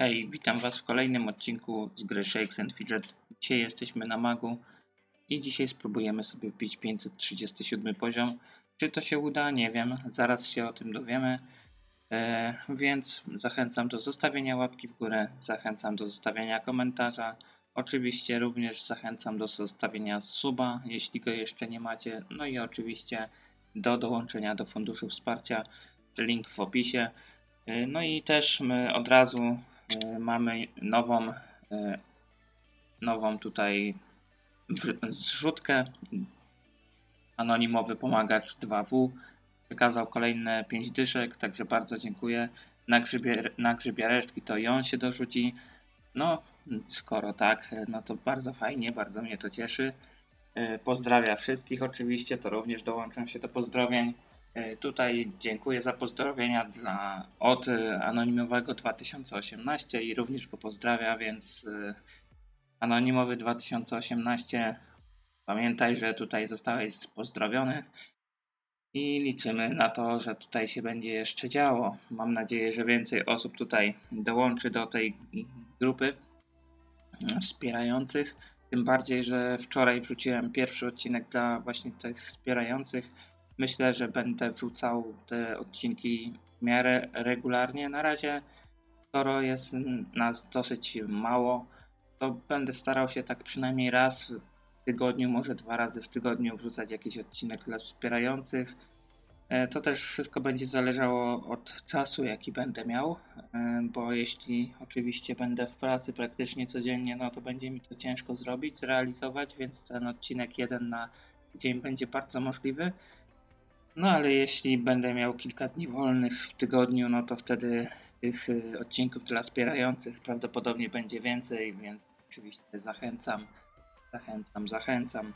Hej, witam Was w kolejnym odcinku z gry Shakes and Fidget. Dzisiaj jesteśmy na magu i dzisiaj spróbujemy sobie wbić 537 poziom. Czy to się uda? Nie wiem, zaraz się o tym dowiemy. E, więc zachęcam do zostawienia łapki w górę, zachęcam do zostawienia komentarza. Oczywiście również zachęcam do zostawienia suba, jeśli go jeszcze nie macie. No i oczywiście do dołączenia do funduszu wsparcia. Link w opisie. E, No i też od razu mamy nową, e, nową tutaj zrzutkę. Anonimowy pomagacz 2W przekazał kolejne 5 dyszek, także bardzo dziękuję. Na, grzybie, na grzybiareczki to i on się dorzuci. No, skoro tak, no to bardzo fajnie, bardzo mnie to cieszy. E, Pozdrawiam wszystkich oczywiście, to również dołączam się do pozdrowień. E, Tutaj dziękuję za pozdrowienia dla, od Anonimowego 2018 i również go pozdrawia, więc e, Anonimowy 2018 pamiętaj, że tutaj zostałeś pozdrowiony i liczymy na to, że tutaj się będzie jeszcze działo. Mam nadzieję, że więcej osób tutaj dołączy do tej grupy wspierających. Tym bardziej, że wczoraj wrzuciłem pierwszy odcinek dla właśnie tych wspierających. Myślę, że będę wrzucał te odcinki w miarę regularnie. Na razie, skoro jest nas dosyć mało, to będę starał się tak przynajmniej raz w tygodniu, może dwa razy w tygodniu wrzucać jakiś odcinek dla wspierających. E, To też wszystko będzie zależało od czasu, jaki będę miał, e, bo jeśli oczywiście będę w pracy praktycznie codziennie, no to będzie mi to ciężko zrobić, zrealizować, więc ten odcinek jeden na tydzień będzie bardzo możliwy. No ale jeśli będę miał kilka dni wolnych w tygodniu, no to wtedy tych y, odcinków dla wspierających prawdopodobnie będzie więcej, więc oczywiście zachęcam, zachęcam, zachęcam.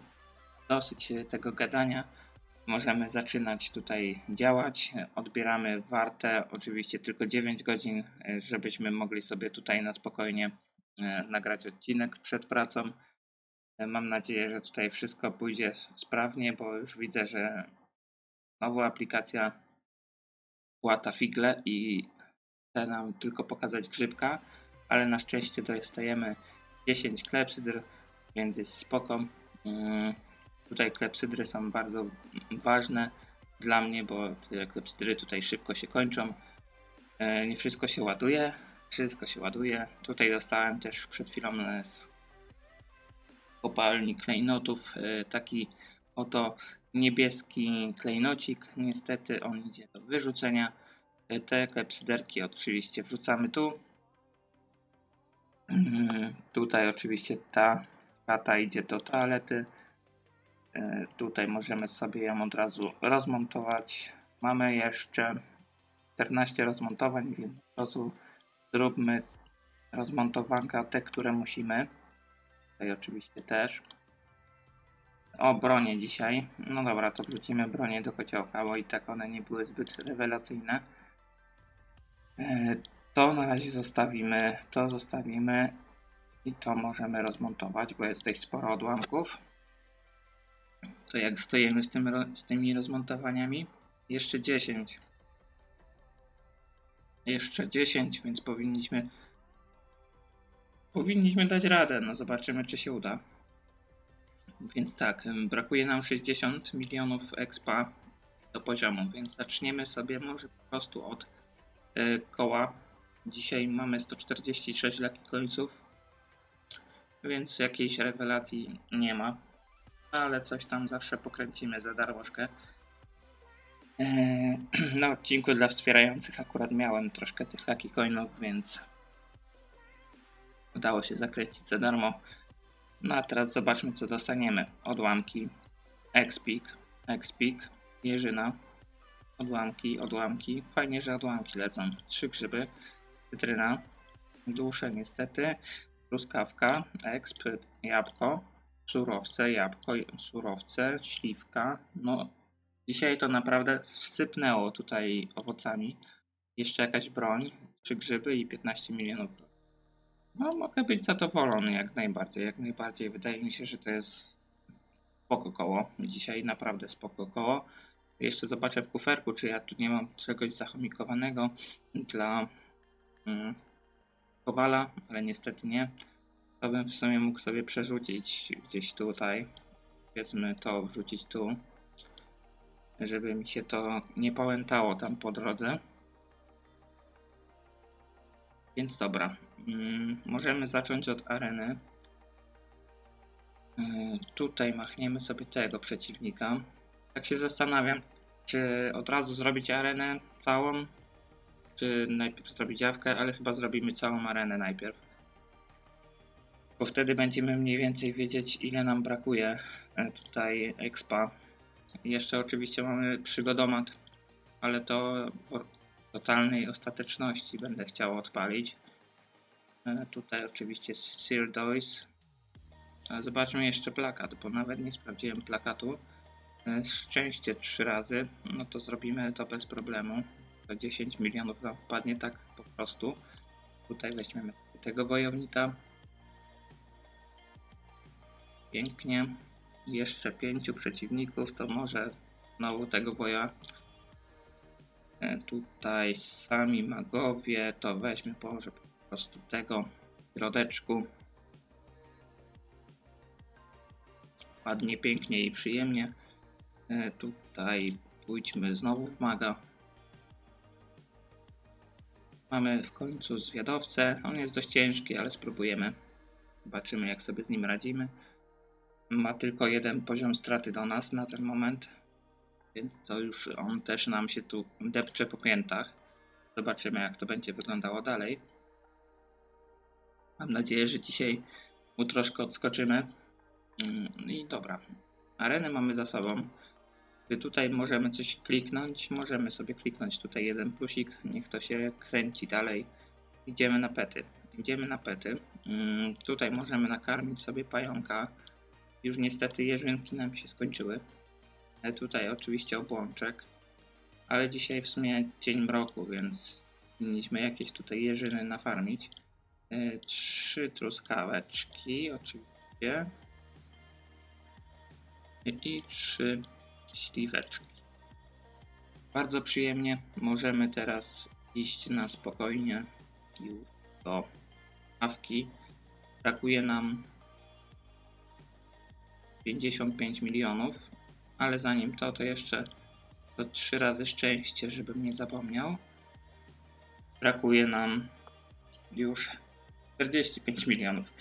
Dosyć y, tego gadania. Możemy zaczynać tutaj działać. Odbieramy wartę oczywiście tylko 9 godzin, y, żebyśmy mogli sobie tutaj na spokojnie nagrać odcinek przed pracą. Mam nadzieję, że tutaj wszystko pójdzie sprawnie, bo już widzę, że znowu aplikacja łata figle i chce nam tylko pokazać grzybka, ale na szczęście dostajemy 10 klepsydr, więc jest spoko. Mm, Tutaj klepsydry są bardzo ważne dla mnie, bo te klepsydry tutaj szybko się kończą. E, Nie wszystko się ładuje, wszystko się ładuje. Tutaj dostałem też przed chwilą z kopalni klejnotów e, taki oto niebieski klejnocik. Niestety on idzie do wyrzucenia. Te klepsyderki oczywiście wrzucamy tu. Tutaj oczywiście ta kata idzie do toalety. E, Tutaj możemy sobie ją od razu rozmontować. Mamy jeszcze 14 rozmontowań, więc od razu zróbmy rozmontowanka te, które musimy. Tutaj oczywiście też. O, bronie dzisiaj. No dobra, to wrzucimy bronię do kociołka, bo i tak one nie były zbyt rewelacyjne. E, To na razie zostawimy, to zostawimy i to możemy rozmontować, bo jest dość sporo odłamków. To jak stoimy z, tym, z tymi rozmontowaniami? Jeszcze 10. Jeszcze 10, więc powinniśmy powinniśmy dać radę. No zobaczymy, czy się uda. Więc tak, brakuje nam 60 milionów expa do poziomu, więc zaczniemy sobie może po prostu od y, koła. Dzisiaj mamy 146 lucky końców, więc jakiejś rewelacji nie ma, ale coś tam zawsze pokręcimy za darmożkę. Eee, Na odcinku dla wspierających akurat miałem troszkę tych lucky coinów, więc udało się zakręcić za darmo. No a teraz zobaczmy co dostaniemy. Odłamki, Expik, Expik, Jeżyna, odłamki, odłamki. Fajnie, że odłamki lecą. Trzy grzyby, cytryna, dusze niestety, truskawka, exp, jabłko, surowce, jabłko, surowce, śliwka. No dzisiaj to naprawdę wsypnęło tutaj owocami. Jeszcze jakaś broń, trzy grzyby i 15 milionów no, mogę być zadowolony jak najbardziej, jak najbardziej. Wydaje mi się, że to jest spoko koło. Dzisiaj naprawdę spoko koło. Jeszcze zobaczę w kuferku, czy ja tu nie mam czegoś zachomikowanego dla, mm, Kowala, ale niestety nie. To bym w sumie mógł sobie przerzucić gdzieś tutaj. Powiedzmy to wrzucić tu. Żeby mi się to nie pałętało tam po drodze. Więc dobra. Mm, możemy zacząć od areny. Mm, tutaj machniemy sobie tego przeciwnika. Tak się zastanawiam, czy od razu zrobić arenę całą, czy najpierw zrobić jawkę, ale chyba zrobimy całą arenę najpierw. Bo wtedy będziemy mniej więcej wiedzieć, ile nam brakuje e, tutaj expa. Jeszcze oczywiście mamy przygodomat, ale to w totalnej ostateczności będę chciał odpalić. E, Tutaj oczywiście Sirdois. A Zobaczmy jeszcze plakat, bo nawet nie sprawdziłem plakatu. E, Szczęście trzy razy, no to zrobimy to bez problemu. To 10 milionów nam wpadnie tak po prostu. Tutaj weźmiemy tego wojownika. Pięknie. Jeszcze pięciu przeciwników, to może znowu tego boja. E, Tutaj sami magowie, to weźmy może po prostu tego w środeczku. Ładnie, pięknie i przyjemnie. E, Tutaj pójdźmy znowu w maga. Mamy w końcu zwiadowcę. On jest dość ciężki, ale spróbujemy. Zobaczymy jak sobie z nim radzimy. Ma tylko jeden poziom straty do nas na ten moment. Więc to już on też nam się tu depcze po piętach. Zobaczymy jak to będzie wyglądało dalej. Mam nadzieję, że dzisiaj mu troszkę odskoczymy. Mm, I dobra. Arenę mamy za sobą. Gdy tutaj możemy coś kliknąć, możemy sobie kliknąć tutaj jeden plusik, niech to się kręci dalej. Idziemy na pety. Idziemy na pety. Mm, Tutaj możemy nakarmić sobie pająka. Już niestety jeżynki nam się skończyły. E, Tutaj oczywiście obłączek. Ale dzisiaj w sumie dzień mroku, więc powinniśmy jakieś tutaj jeżyny nafarmić. E, Trzy truskaweczki oczywiście. I trzy śliweczki. Bardzo przyjemnie. Możemy teraz iść na spokojnie już do awki. Brakuje nam 55 milionów, ale zanim to, to jeszcze to trzy razy szczęście, żebym nie zapomniał. Brakuje nam już 45 milionów.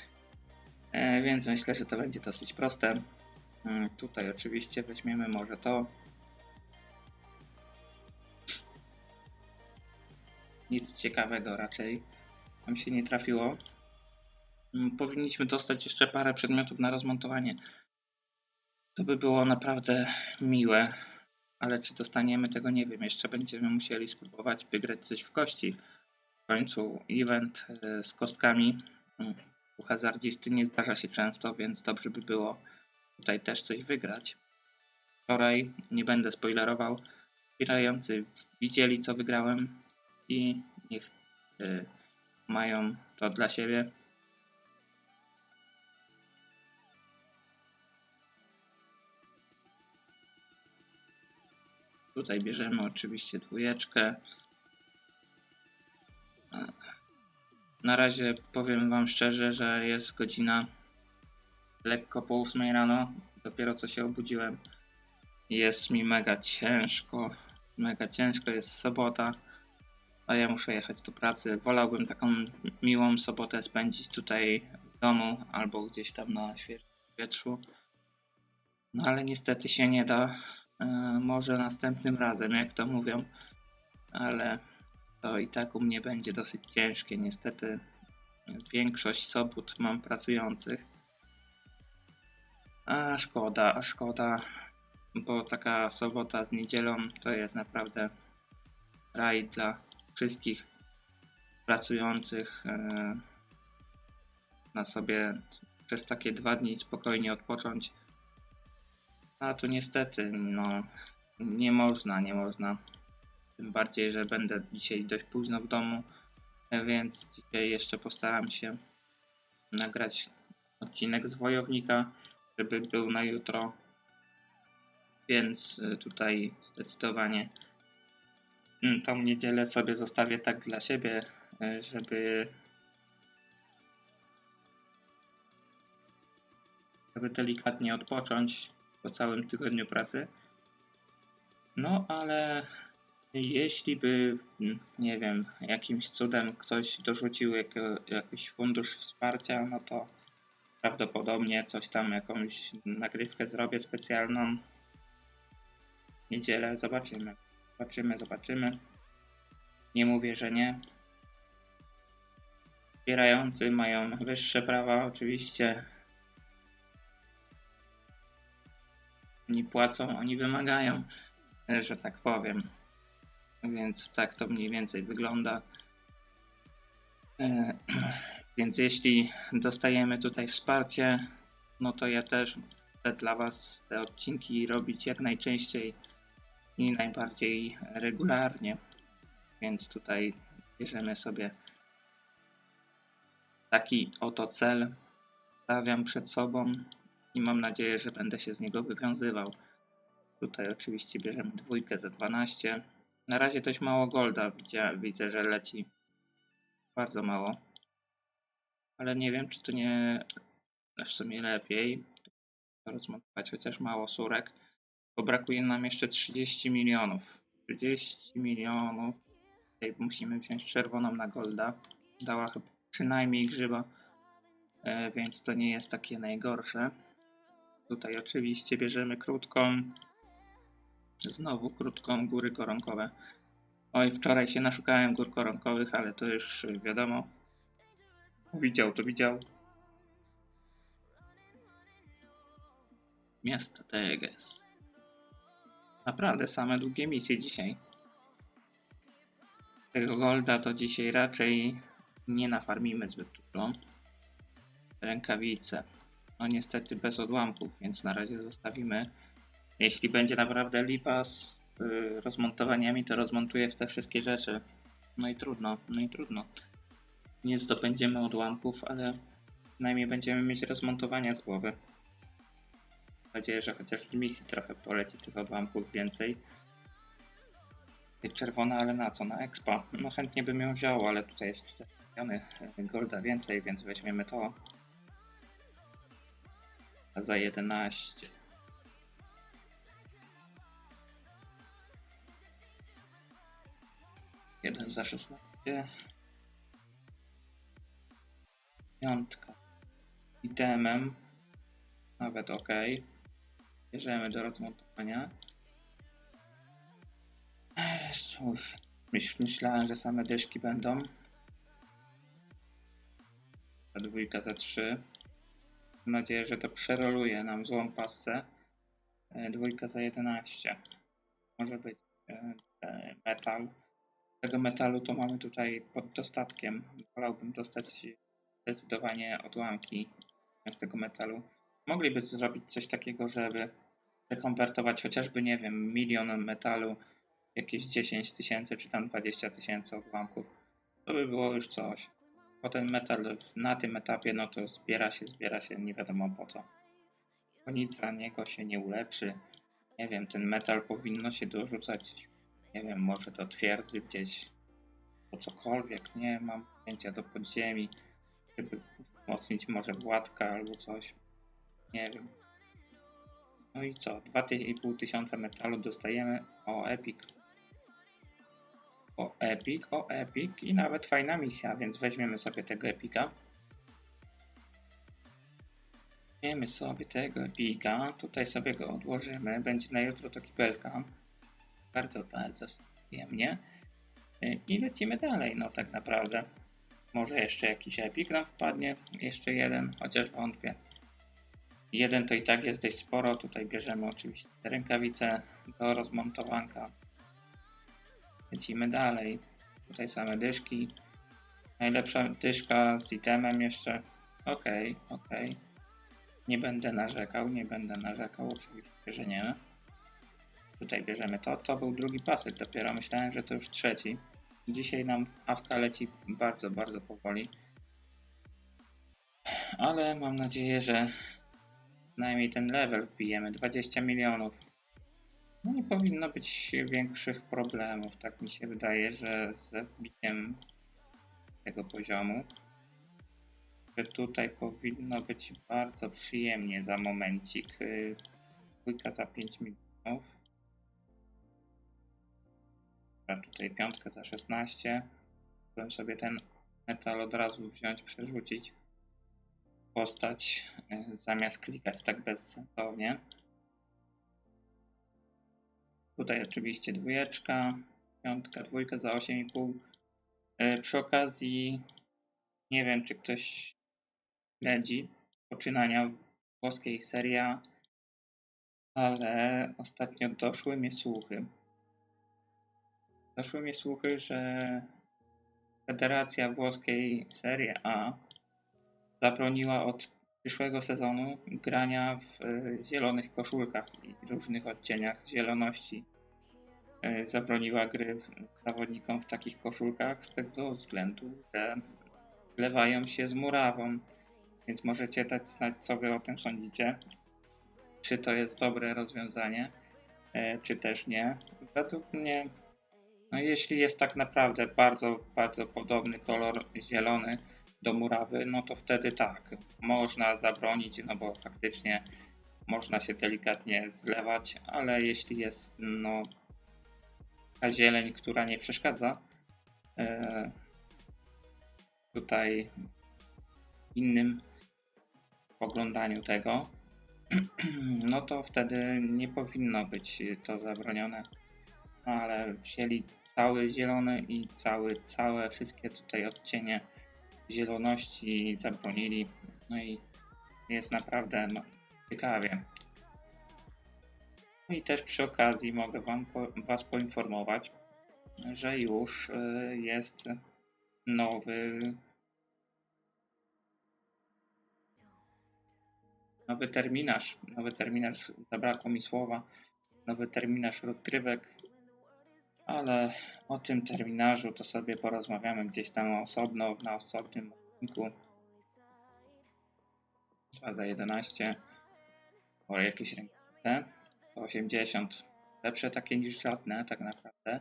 E, więc myślę, że to będzie dosyć proste. Mm, Tutaj oczywiście weźmiemy może to. Nic ciekawego raczej nam się nie trafiło. Mm, Powinniśmy dostać jeszcze parę przedmiotów na rozmontowanie. To by było naprawdę miłe, ale czy dostaniemy tego nie wiem. Jeszcze będziemy musieli spróbować wygrać coś w kości. W końcu event e, z kostkami mm, u hazardzisty nie zdarza się często, więc dobrze by było tutaj też coś wygrać. Wczoraj, nie będę spoilerował, wspierający widzieli co wygrałem i niech y, mają to dla siebie. Tutaj bierzemy oczywiście dwójeczkę. Na razie powiem Wam szczerze, że jest godzina lekko po 8 rano. Dopiero co się obudziłem. Jest mi mega ciężko. Mega ciężko, jest sobota. A ja muszę jechać do pracy. Wolałbym taką miłą sobotę spędzić tutaj w domu albo gdzieś tam na świeżym powietrzu. No ale niestety się nie da. E, może następnym razem, jak to mówią. Ale to i tak u mnie będzie dosyć ciężkie. Niestety większość sobot mam pracujących. A szkoda, a szkoda, bo taka sobota z niedzielą to jest naprawdę raj dla wszystkich pracujących. e, Na sobie przez takie dwa dni spokojnie odpocząć. A tu niestety, no, nie można, nie można. Tym bardziej, że będę dzisiaj dość późno w domu, więc dzisiaj jeszcze postaram się nagrać odcinek z Wojownika, żeby był na jutro. Więc y, tutaj zdecydowanie mm, tą niedzielę sobie zostawię tak dla siebie, y, żeby żeby delikatnie odpocząć po całym tygodniu pracy. No ale jeśli by, mm, nie wiem, jakimś cudem ktoś dorzucił jako, jakiś fundusz wsparcia, no to prawdopodobnie coś tam, jakąś nagrywkę zrobię specjalną. Niedzielę zobaczymy. Zobaczymy, zobaczymy. Nie mówię, że nie. Wspierający mają wyższe prawa, oczywiście. Oni płacą, oni wymagają, że tak powiem. Więc tak to mniej więcej wygląda. E, Więc jeśli dostajemy tutaj wsparcie, no to ja też chcę dla Was te odcinki robić jak najczęściej i najbardziej regularnie. Więc tutaj bierzemy sobie taki oto cel, stawiam przed sobą i mam nadzieję, że będę się z niego wywiązywał. Tutaj oczywiście bierzemy dwójkę za 12. Na razie dość mało golda, widzia, widzę, że leci bardzo mało. Ale nie wiem, czy to nie w sumie lepiej rozmontować chociaż mało surek, bo brakuje nam jeszcze 30 milionów. 30 milionów. Tutaj musimy wziąć czerwoną na golda. Dała chyba przynajmniej grzyba, e, więc to nie jest takie najgorsze. Tutaj oczywiście bierzemy krótką. Znowu krótką góry koronkowe. Oj, wczoraj się naszukałem gór koronkowych, ale to już wiadomo. Widział to widział. Miasto Teges. Naprawdę same długie misje dzisiaj. Tego golda to dzisiaj raczej nie nafarmimy zbyt dużo. Rękawice. No niestety bez odłamków, więc na razie zostawimy. Jeśli będzie naprawdę lipa z y, rozmontowaniami, to rozmontuję te wszystkie rzeczy. No i trudno, no i trudno. Nie zdobędziemy odłamków, ale przynajmniej będziemy mieć rozmontowania z głowy. Mam nadzieję, że chociaż z misji trochę poleci tych odłamków więcej. Czerwona, ale na co? Na expa. No chętnie bym ją wziął, ale tutaj jest przedstawiony golda więcej, więc weźmiemy to. Za 11. Jeden za 16. Piątka. Itemem. Nawet ok. Bierzemy do rozmontowania. Cóż, myśl, myślałem, że same dyszki będą. Ta dwójka za 3. Mam nadzieję, że to przeroluje nam złą pasę. E, Dwójka za 11. Może być e, e, metal. Tego metalu to mamy tutaj pod dostatkiem. Wolałbym dostać zdecydowanie odłamki z tego metalu. Mogliby zrobić coś takiego, żeby rekonwertować chociażby, nie wiem, milion metalu, jakieś 10 tysięcy czy tam 20 tysięcy odłamków. To by było już coś. Bo ten metal na tym etapie, no to zbiera się, zbiera się, nie wiadomo po co. Bo nic za niego się nie ulepszy. Nie wiem, ten metal powinno się dorzucać, nie wiem, może do twierdzy gdzieś, po cokolwiek, nie mam pojęcia, do podziemi, żeby wzmocnić może Władka albo coś. Nie wiem. No i co? 2,5 tysiąca metalu dostajemy. O, Epic. O, Epic, o, Epic. I nawet fajna misja, więc weźmiemy sobie tego Epika. Weźmiemy sobie tego Epika. Tutaj sobie go odłożymy. Będzie na jutro to kibelka. Bardzo, bardzo przyjemnie. I lecimy dalej, no tak naprawdę. Może jeszcze jakiś nam wpadnie. Jeszcze jeden, chociaż wątpię. Jeden to i tak jest dość sporo. Tutaj bierzemy oczywiście rękawice do rozmontowanka. Lecimy dalej. Tutaj same dyszki. Najlepsza dyszka z itemem jeszcze. Ok, ok. Nie będę narzekał, nie będę narzekał, oczywiście, że nie. Tutaj bierzemy to. To był drugi pasek dopiero. Myślałem, że to już trzeci. Dzisiaj nam awka leci bardzo, bardzo powoli. Ale mam nadzieję, że przynajmniej ten level wbijemy 20 milionów. No nie powinno być większych problemów. Tak mi się wydaje, że z wbiciem tego poziomu. że tutaj powinno być bardzo przyjemnie za momencik. Y, Dwójka za 5 milionów. Tutaj piątka za 16. Chciałem sobie ten metal od razu wziąć, przerzucić. Postać y, zamiast klikać tak bezsensownie. Tutaj oczywiście dwójeczka, piątka, dwójka za 8,5. Y, Przy okazji nie wiem, czy ktoś śledzi poczynania włoskiej serii, A, ale ostatnio doszły mnie słuchy. Doszły mnie słuchy, że Federacja Włoskiej Serie A zabroniła od przyszłego sezonu grania w e, zielonych koszulkach i różnych odcieniach zieloności. E, Zabroniła gry zawodnikom w takich koszulkach z tego względu, że zlewają się z murawą. Więc możecie dać znać, co wy o tym sądzicie. Czy to jest dobre rozwiązanie, e, czy też nie. Według mnie, no jeśli jest tak naprawdę bardzo, bardzo podobny kolor zielony do murawy, no to wtedy tak, można zabronić, no bo faktycznie można się delikatnie zlewać, ale jeśli jest no ta zieleń, która nie przeszkadza, e, tutaj innym oglądaniu tego, no to wtedy nie powinno być to zabronione. Ale wzięli cały zielony i cały, całe wszystkie tutaj odcienie zieloności zabronili. No i jest naprawdę ciekawie. No i też przy okazji mogę wam Was poinformować, że już y, jest nowy nowy terminarz, nowy terminarz, zabrakło mi słowa, nowy terminarz rozgrywek, ale o tym terminarzu to sobie porozmawiamy gdzieś tam osobno, na osobnym odcinku. 2 za 11, o jakieś rękawice, 80, lepsze takie niż żadne tak naprawdę.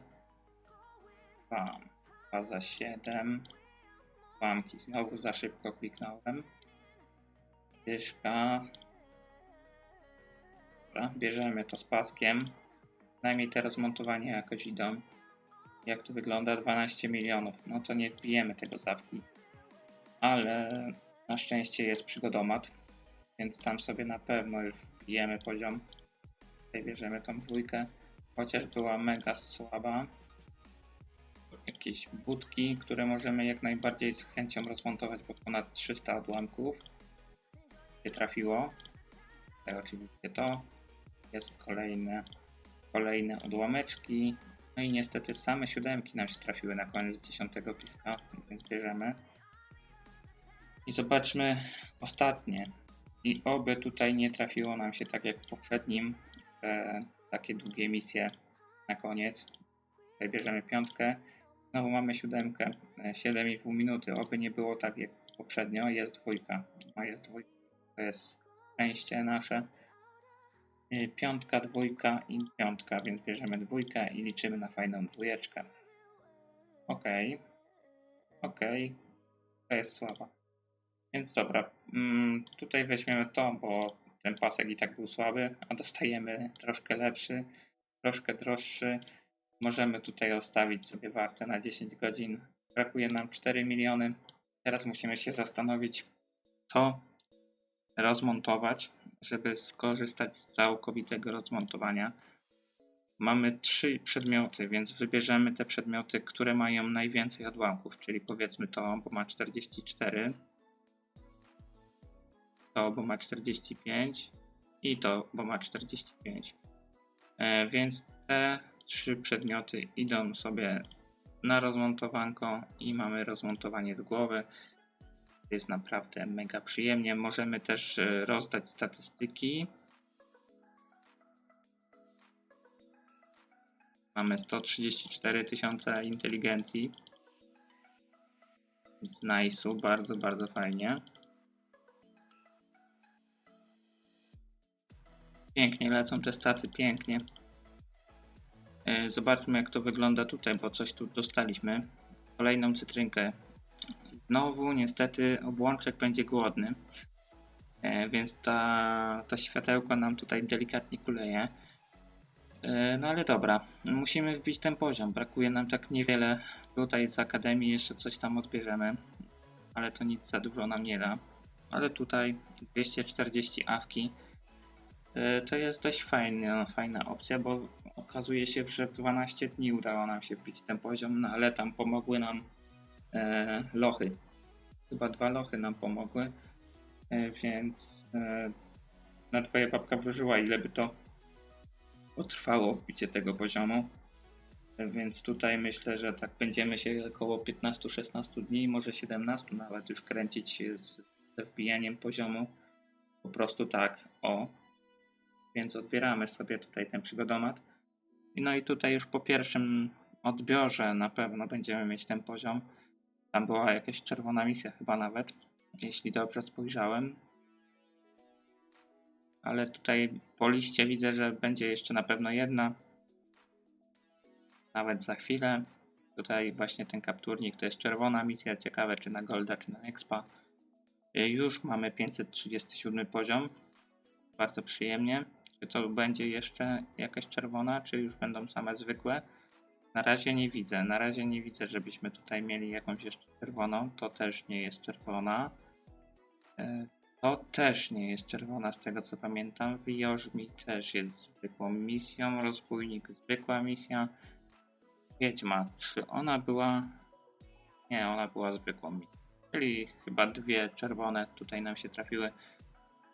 2, 2 za 7, łamki, znowu za szybko kliknąłem. Dyszka. Dobra, bierzemy to z paskiem. Najmniej te rozmontowania jakoś idą. Jak to wygląda? 12 milionów. No to nie wbijemy tego zawki. Ale na szczęście jest przygodomat. Więc tam sobie na pewno już wbijemy poziom. Tutaj bierzemy tą dwójkę. Chociaż była mega słaba. Jakieś budki, które możemy jak najbardziej z chęcią rozmontować, bo ponad 300 odłamków się trafiło. Tutaj oczywiście to. Jest kolejne, kolejne odłameczki. No i niestety same siódemki nam się trafiły na koniec dziesiątego kilka, więc bierzemy. I zobaczmy ostatnie. I oby tutaj nie trafiło nam się tak jak w poprzednim, e, takie długie misje na koniec. Tutaj bierzemy piątkę. Znowu mamy siódemkę, e, 7,5 minuty. Oby nie było tak jak poprzednio. Jest dwójka. No jest dwójka to jest szczęście nasze. Y, Piątka, dwójka i piątka, więc bierzemy dwójkę i liczymy na fajną dwójeczkę. Ok. Ok. To jest słaba. Więc dobra, mm, tutaj weźmiemy to, bo ten pasek i tak był słaby, a dostajemy troszkę lepszy, troszkę droższy. Możemy tutaj ostawić sobie wartę na 10 godzin. Brakuje nam 4 miliony. Teraz musimy się zastanowić, co rozmontować, żeby skorzystać z całkowitego rozmontowania. Mamy trzy przedmioty, więc wybierzemy te przedmioty, które mają najwięcej odłamków, czyli powiedzmy to, bo ma 44, to, bo ma 45 i to, bo ma 45. E, więc te trzy przedmioty idą sobie na rozmontowanko i mamy rozmontowanie z głowy jest naprawdę mega przyjemnie. Możemy też e, rozdać statystyki. Mamy 134 tysiące inteligencji. Z nice'u, bardzo, bardzo fajnie. Pięknie lecą te staty, pięknie. E, Zobaczmy jak to wygląda tutaj, bo coś tu dostaliśmy. Kolejną cytrynkę znowu niestety obłączek będzie głodny. E, więc ta, to światełko nam tutaj delikatnie kuleje. E, no ale dobra, musimy wbić ten poziom. Brakuje nam tak niewiele. Tutaj z akademii jeszcze coś tam odbierzemy, ale to nic za dużo nam nie da. Ale tutaj 240 awki e, to jest dość fajna, fajna opcja, bo okazuje się, że w 12 dni udało nam się wbić ten poziom, no ale tam pomogły nam e, lochy. Chyba dwa lochy nam pomogły, e, więc e, na twoja babka włożyła ile by to potrwało wbicie tego poziomu. E, Więc tutaj myślę, że tak będziemy się około 15-16 dni, może 17 nawet już kręcić z wbijaniem poziomu. Po prostu tak, o. Więc odbieramy sobie tutaj ten przygodomat. No i tutaj już po pierwszym odbiorze na pewno będziemy mieć ten poziom. Tam była jakaś czerwona misja chyba nawet, jeśli dobrze spojrzałem. Ale tutaj po liście widzę, że będzie jeszcze na pewno jedna. Nawet za chwilę. Tutaj właśnie ten kapturnik to jest czerwona misja. Ciekawe czy na Golda, czy na Expa. Y, Już mamy 537 poziom. Bardzo przyjemnie. Czy to będzie jeszcze jakaś czerwona, czy już będą same zwykłe? Na razie nie widzę. Na razie nie widzę, żebyśmy tutaj mieli jakąś jeszcze czerwoną. To też nie jest czerwona. E, To też nie jest czerwona, z tego co pamiętam. Wiorzmi też jest zwykłą misją. Rozbójnik zwykła misja. Wiedźma, czy ona była. Nie, ona była zwykłą misją. Czyli chyba dwie czerwone tutaj nam się trafiły.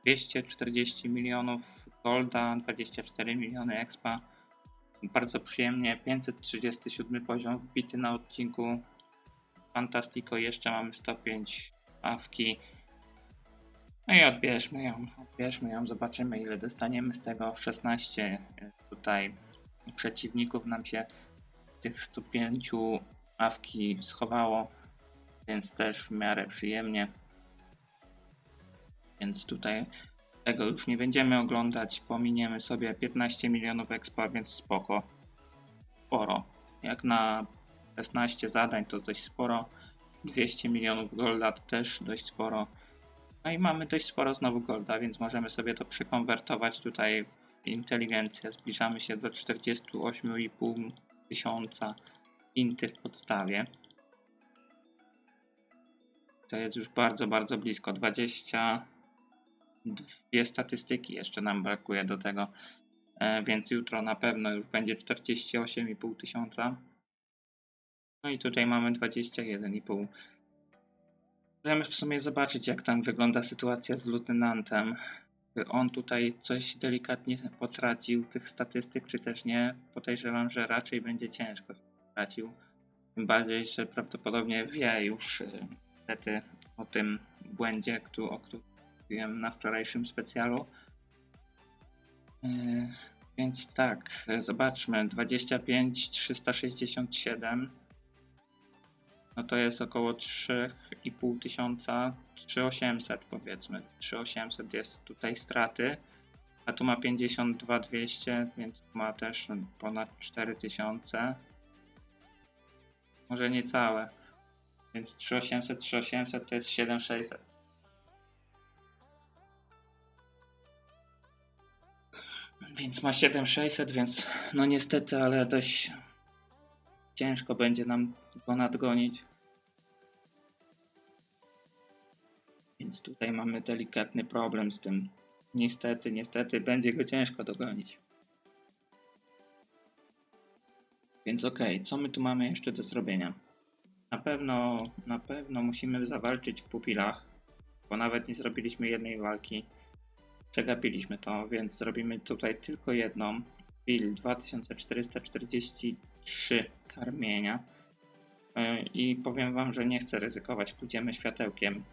240 milionów golda, 24 miliony expa. Bardzo przyjemnie. 537 poziom wbity na odcinku. Fantastico, jeszcze mamy 105 awki. No i odbierzmy ją, odbierzmy ją, zobaczymy ile dostaniemy z tego. 16 tutaj przeciwników nam się tych 105 awki schowało, więc też w miarę przyjemnie. Więc tutaj tego już nie będziemy oglądać, pominiemy sobie 15 milionów expa, więc spoko. Sporo. Jak na 16 zadań to dość sporo. 200 milionów golda też dość sporo. No i mamy dość sporo znowu golda, więc możemy sobie to przekonwertować tutaj w inteligencję. Zbliżamy się do 48,5 tysiąca inty w podstawie. To jest już bardzo, bardzo blisko. 20 dwie statystyki jeszcze nam brakuje do tego, e, więc jutro na pewno już będzie 48,5 tysiąca. No i tutaj mamy 21,5. Możemy w sumie zobaczyć, jak tam wygląda sytuacja z lutenantem. Czy on tutaj coś delikatnie potracił tych statystyk, czy też nie? Podejrzewam, że raczej będzie ciężko stracił. Tym bardziej, że prawdopodobnie wie już e, niestety o tym błędzie, o którym mówiłem na wczorajszym specjalu. Yy, Więc tak, zobaczmy. 25 367 no to jest około 3,5 tysiąca, 3800 powiedzmy. 3800 jest tutaj straty, a tu ma 52 200, więc ma też ponad 4000. Może niecałe. Więc 3800, 3800 to jest 7600. Więc ma 7600, więc no niestety, ale dość ciężko będzie nam go nadgonić. Więc tutaj mamy delikatny problem z tym. Niestety, niestety będzie go ciężko dogonić. Więc okej, co my tu mamy jeszcze do zrobienia? Na pewno, na pewno musimy zawalczyć w pupilach, bo nawet nie zrobiliśmy jednej walki. Przegapiliśmy to, więc zrobimy tutaj tylko jedną. Bill 2443 karmienia. Yy, I powiem wam, że nie chcę ryzykować, pójdziemy światełkiem,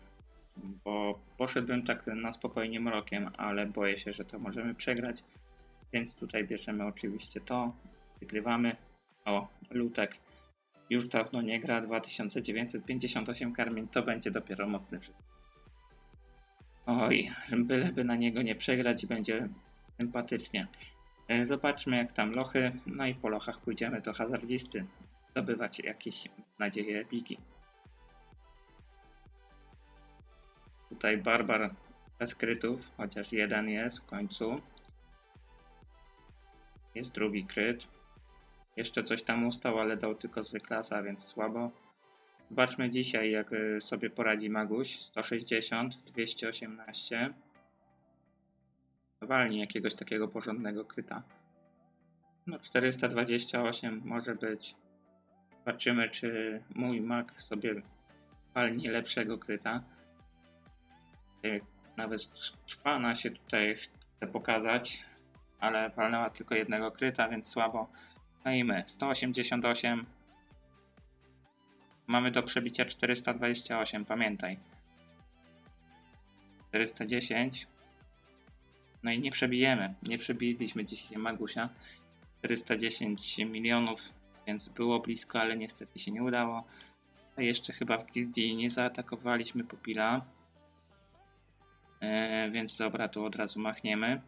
bo poszedłbym tak na spokojnie mrokiem, ale boję się, że to możemy przegrać. Więc tutaj bierzemy oczywiście to, wygrywamy. O, Lutek już dawno nie gra, 2958 karmień, to będzie dopiero mocny przycisk. Oj, byleby na niego nie przegrać będzie sympatycznie. E, Zobaczmy jak tam lochy, no i po lochach pójdziemy do hazardzisty zdobywać jakieś nadzieje epiki. tutaj Barbar bez krytów, chociaż jeden jest w końcu. Jest drugi kryt. Jeszcze coś tam ustał, ale dał tylko zwyklasa, więc słabo. Zobaczmy dzisiaj, jak y, sobie poradzi Maguś. 160, 218. Walni jakiegoś takiego porządnego kryta. No 428 może być. Zobaczymy, czy mój mag sobie walni lepszego kryta. Nawet Czwana się tutaj chce pokazać, ale walnęła tylko jednego kryta, więc słabo. No i my, 188. Mamy do przebicia 428, pamiętaj. 410. No i nie przebijemy. Nie przebiliśmy dzisiaj Magusia. 410 milionów, więc było blisko, ale niestety się nie udało. A jeszcze chyba w gildii nie zaatakowaliśmy pupila. E, więc dobra, tu od razu machniemy.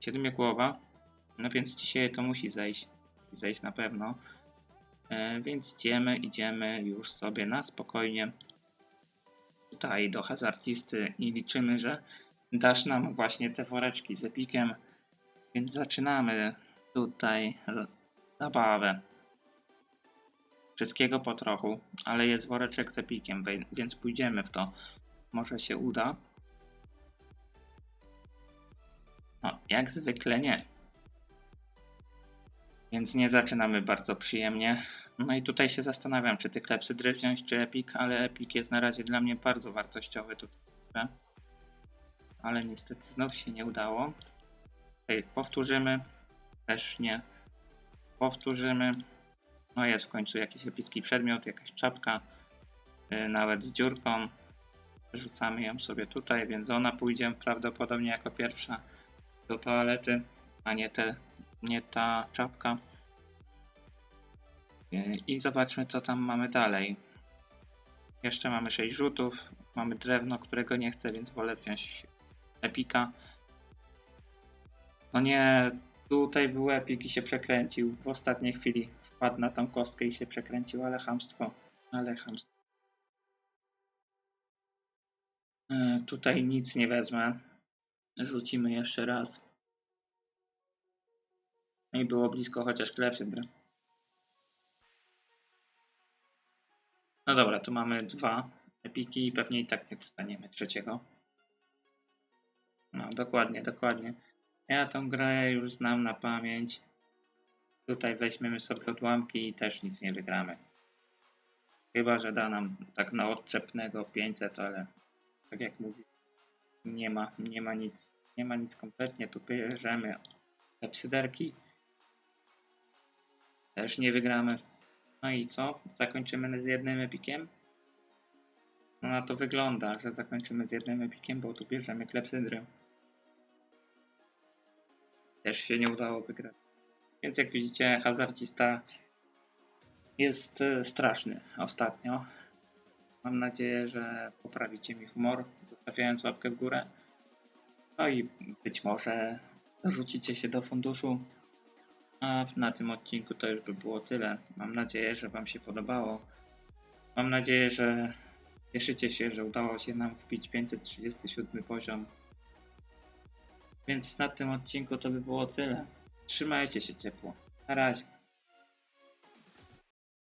Siedmiogłowa. No więc dzisiaj to musi zejść. Zejść na pewno. E, więc idziemy, idziemy już sobie na spokojnie tutaj do hazardzisty i liczymy, że dasz nam właśnie te woreczki z epikiem. Więc zaczynamy tutaj zabawę. Wszystkiego po trochu, ale jest woreczek z epikiem, więc pójdziemy w to. Może się uda. No, jak zwykle nie. Więc nie zaczynamy bardzo przyjemnie. No i tutaj się zastanawiam, czy ty klepsydry wziąć, czy Epic, ale Epic jest na razie dla mnie bardzo wartościowy tutaj. Ale niestety znów się nie udało. Tutaj powtórzymy. Też nie. Powtórzymy. No jest w końcu jakiś epicki przedmiot, jakaś czapka. yy, Nawet z dziurką. Rzucamy ją sobie tutaj, więc ona pójdzie prawdopodobnie jako pierwsza do toalety, a nie, te, nie ta czapka. Yy, I zobaczmy, co tam mamy dalej. Jeszcze mamy 6 rzutów. Mamy drewno, którego nie chcę, więc wolę wziąć epika. No nie, tutaj był epik i się przekręcił. W ostatniej chwili wpadł na tą kostkę i się przekręcił, ale chamstwo. Ale chamstwo. Yy, Tutaj nic nie wezmę. Rzucimy jeszcze raz. No i było blisko chociaż klepsydra. No dobra, tu mamy dwa epiki i pewnie i tak nie dostaniemy trzeciego. No dokładnie, dokładnie. Ja tą grę już znam na pamięć. Tutaj weźmiemy sobie odłamki i też nic nie wygramy. Chyba, że da nam tak na odczepnego 500, ale tak jak mówię, nie ma, nie ma nic, nie ma nic kompletnie. Tu bierzemy epsyderki. Też nie wygramy. No i co? Zakończymy z jednym epikiem? No na to wygląda, że zakończymy z jednym epikiem, bo tu bierzemy klepsydry. Też się nie udało wygrać. Więc jak widzicie, hazardzista jest e, straszny ostatnio. Mam nadzieję, że poprawicie mi humor, zostawiając łapkę w górę. No i być może dorzucicie się do funduszu. A na tym odcinku to już by było tyle. Mam nadzieję, że Wam się podobało. Mam nadzieję, że cieszycie się, że udało się nam wbić 537 poziom. Więc na tym odcinku to by było tyle. Trzymajcie się ciepło. Na razie.